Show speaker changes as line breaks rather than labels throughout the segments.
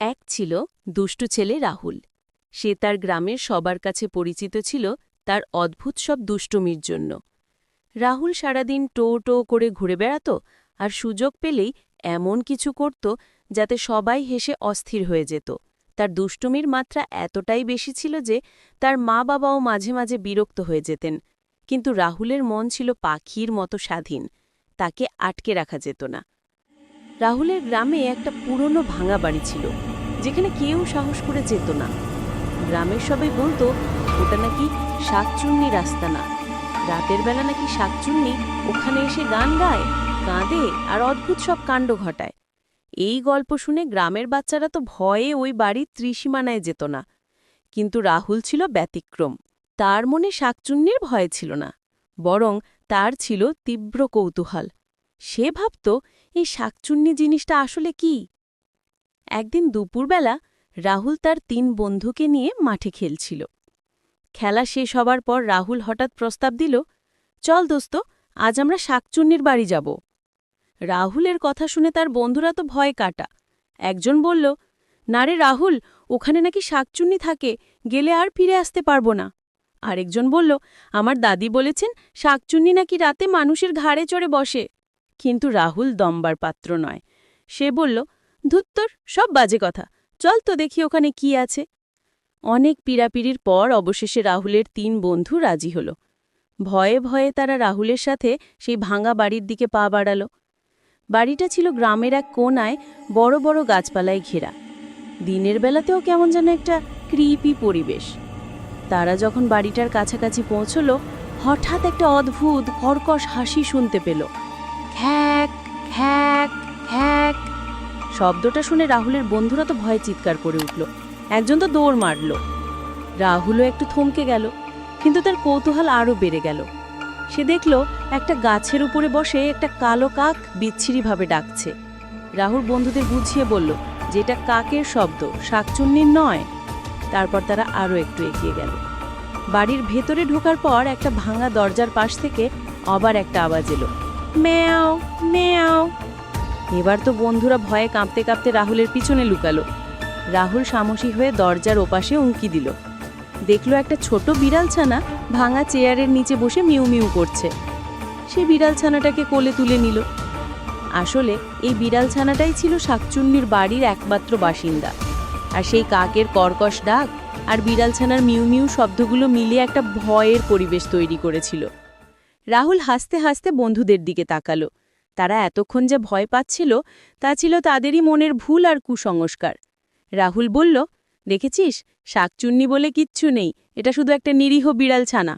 এক ছিল দুষ্টু ছেলে রাহুল। সে তার গ্রামের সবার কাছে পরিচিত ছিল, তার অদ্ভুত সব দুষ্টুমির জন্য। রাহুল সারাদিন টো টো করে ঘুরে বেড়াত আর সুযোগ পেলেই এমন কিছু করত যাতে সবাই হেসে অস্থির হয়ে যেত। তার দুষ্টুমির মাত্রা এতটাই বেশি ছিল যে তার মা বাবাও মাঝে মাঝে বিরক্ত হয়ে যেতেন, কিন্তু রাহুলের মন ছিল পাখির মতো স্বাধীন, তাকে আটকে রাখা যেত না। রাহুলের গ্রামে একটা পুরনো ভাঙা বাড়ি ছিল, যেখানে কেউ সাহস করে যেত না। গ্রামের সবাই বলতো, ওটা নাকি শাকচুন্নি রাস্তা না। রাতের বেলা নাকি শাকচুন্নি ওখানে এসে গান গায়, কাঁদে আর অদ্ভুত সব কাণ্ড ঘটায়। এই গল্প শুনে গ্রামের বাচ্চারা তো ভয়ে ওই বাড়ির ত্রিসীমানায় যেত না। কিন্তু রাহুল ছিল ব্যতিক্রম। তার মনে শাকচুন্নির ভয় ছিল না, বরং তার ছিল তীব্র কৌতূহল। সে ভাবত, এই শাকচুন্নি জিনিসটা আসলে কি? একদিন দুপুরবেলা রাহুল তার তিন বন্ধুকে নিয়ে মাঠে খেলছিল। খেলা শেষ হবার পর রাহুল হঠাৎ প্রস্তাব দিল, চল দোস্ত, আজ আমরা শাকচুন্নির বাড়ি যাব। রাহুলের কথা শুনে তার বন্ধুরা তো ভয় কাটা। একজন বলল, না রে রাহুল, ওখানে নাকি শাকচুন্নি থাকে, গেলে আর ফিরে আসতে পারব না। আরেকজন বলল, আমার দাদি বলেছেন, শাকচুন্নি নাকি রাতে মানুষের ঘাড়ে চড়ে বসে। কিন্তু রাহুল দম্বার পাত্র নয়। সে বলল, ধুত্তর, সব বাজে কথা। চল তো দেখি ওখানে কি আছে। অনেক পীড়াপিড়ির পর অবশেষে রাহুলের তিন বন্ধু রাজি হল। ভয়ে ভয়ে তারা রাহুলের সাথে সেই ভাঙা বাড়ির দিকে পা বাড়াল। বাড়িটা ছিল গ্রামের এক কোনায় বড় বড় গাছপালায় ঘেরা। দিনের বেলাতেও কেমন যেন একটা ক্রিপি পরিবেশ। তারা যখন বাড়িটার কাছাকাছি পৌঁছল, হঠাৎ একটা অদ্ভুত কর্কশ হাসি শুনতে পেল। খ্যাক খ্যাক শব্দটা শুনে রাহুলের বন্ধুরা তো ভয়ে চিৎকার করে উঠল। একজন তো দৌড় মারল। রাহুলও একটু থমকে গেল, কিন্তু তার কৌতূহল আরও বেড়ে গেল। সে দেখল একটা গাছের উপরে বসে একটা কালো কাক বিচ্ছিরিভাবে ডাকছে। রাহুল বন্ধুদের বুঝিয়ে বলল যে এটা কাকের শব্দ, শাকচুন্নির নয়। তারপর তারা আরও একটু এগিয়ে গেল। বাড়ির ভেতরে ঢোকার পর একটা ভাঙা দরজার পাশ থেকে আবার একটা আওয়াজ এলো, ম্যাও। এবার তো বন্ধুরা ভয়ে কাঁপতে কাঁপতে রাহুলের পিছনে লুকালো। রাহুল সামসী হয়ে দরজার ওপাশে উঁকি দিল। দেখল একটা ছোট বিড়াল ছানা ভাঙা চেয়ারের নিচে বসে মিউ মিউ করছে। সে বিড়াল ছানাটাকে কোলে তুলে নিল। আসলে এই বিড়াল ছানাটাই ছিল শাকচুন্নির বাড়ির একমাত্র বাসিন্দা। আর সেই কাকের কর্কশ ডাক আর বিড়াল ছানার মিউ মিউ শব্দগুলো মিলিয়ে একটা ভয়ের পরিবেশ তৈরি করেছিল। রাহুল হাসতে হাসতে বন্ধুদের দিকে তাকালো। তারা এতক্ষণ যে ভয় পাচ্ছিল, তা ছিল তাদেরই মনের ভুল আর কুসংস্কার। রাহুল বলল, দেখেছিস, শাকচুন্নি বলে কিচ্ছু নেই, এটা শুধু একটা নিরীহ বিড়াল ছানা।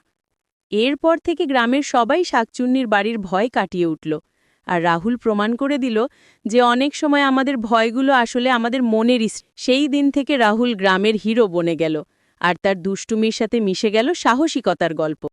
এরপর থেকে গ্রামের সবাই শাকচুন্নির বাড়ির ভয় কাটিয়ে উঠল আর রাহুল প্রমাণ করে দিল যে অনেক সময় আমাদের ভয়গুলো আসলে আমাদের মনেরই সেই দিন থেকে রাহুল গ্রামের হিরো বনে গেল আর তার দুষ্টুমির সাথে মিশে গেল সাহসিকতার গল্প।